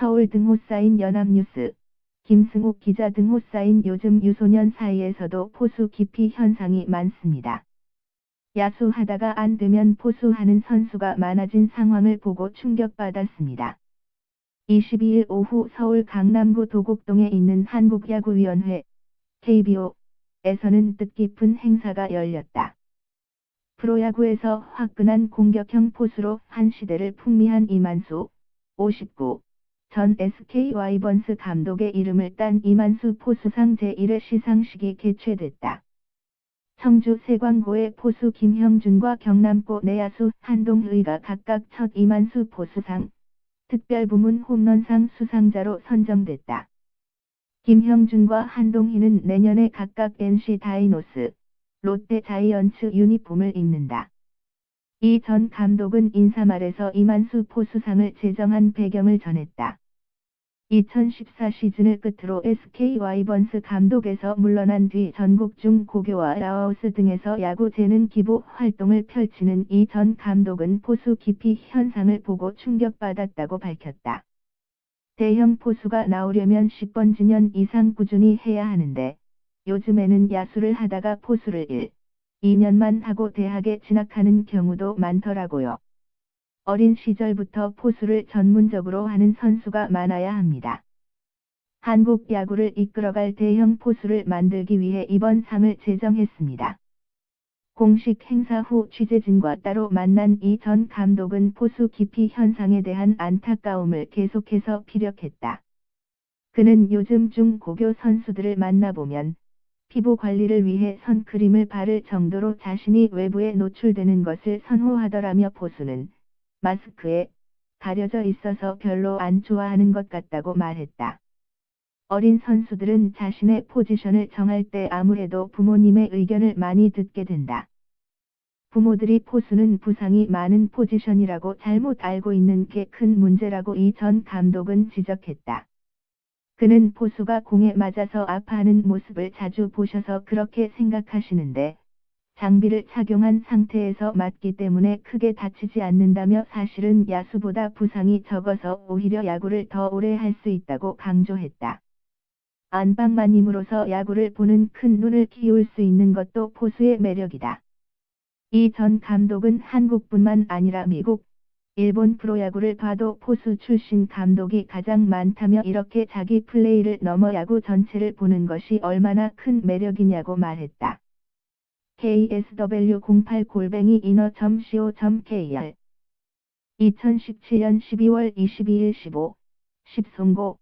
서울 등호 쌓인 연합뉴스. 김승욱 기자 등호 쌓인 요즘 유소년 사이에서도 포수 기피 현상이 많습니다. 야수하다가 안 되면 포수하는 선수가 많아진 상황을 보고 충격받았습니다. 22일 오후 서울 강남구 도곡동에 있는 한국야구위원회 KBO에서는 뜻깊은 행사가 열렸다. 프로야구에서 화끈한 공격형 포수로 한 시대를 풍미한 이만수 59. 전 SK 와이번스 감독의 이름을 딴 이만수 포수상 제1회 시상식이 개최됐다. 청주 세광고의 포수 김형준과 경남고 내야수 한동의가 각각 첫 이만수 포수상, 특별부문 홈런상 수상자로 선정됐다. 김형준과 한동희는 내년에 각각 NC 다이노스, 롯데 자이언츠 유니폼을 입는다. 이 전 감독은 인사말에서 이만수 포수상을 제정한 배경을 전했다. 2014 시즌을 끝으로 SK 와이번스 감독에서 물러난 뒤 전국 중 고교와 라오스 등에서 야구 재능 기부 활동을 펼치는 이 전 감독은 포수 기피 현상을 보고 충격받았다고 밝혔다. 대형 포수가 나오려면 10번 지년 이상 꾸준히 해야 하는데 요즘에는 야수를 하다가 포수를 1, 2년만 하고 대학에 진학하는 경우도 많더라고요. 어린 시절부터 포수를 전문적으로 하는 선수가 많아야 합니다. 한국 야구를 이끌어갈 대형 포수를 만들기 위해 이번 상을 제정했습니다. 공식 행사 후 취재진과 따로 만난 이 전 감독은 포수 기피 현상에 대한 안타까움을 계속해서 피력했다. 그는 요즘 중 고교 선수들을 만나보면 피부 관리를 위해 선크림을 바를 정도로 자신이 외부에 노출되는 것을 선호하더라며 포수는 마스크에 가려져 있어서 별로 안 좋아하는 것 같다고 말했다. 어린 선수들은 자신의 포지션을 정할 때 아무래도 부모님의 의견을 많이 듣게 된다. 부모들이 포수는 부상이 많은 포지션이라고 잘못 알고 있는 게 큰 문제라고 이 전 감독은 지적했다. 그는 포수가 공에 맞아서 아파하는 모습을 자주 보셔서 그렇게 생각하시는데 장비를 착용한 상태에서 맞기 때문에 크게 다치지 않는다며 사실은 야수보다 부상이 적어서 오히려 야구를 더 오래 할 수 있다고 강조했다. 안방마님으로서 야구를 보는 큰 눈을 키울 수 있는 것도 포수의 매력이다. 이 전 감독은 한국뿐만 아니라 미국, 일본 프로야구를 봐도 포수 출신 감독이 가장 많다며 이렇게 자기 플레이를 넘어 야구 전체를 보는 것이 얼마나 큰 매력이냐고 말했다. ksw08골뱅이 인어.co.kr 2017년 12월 22일 15, 10송고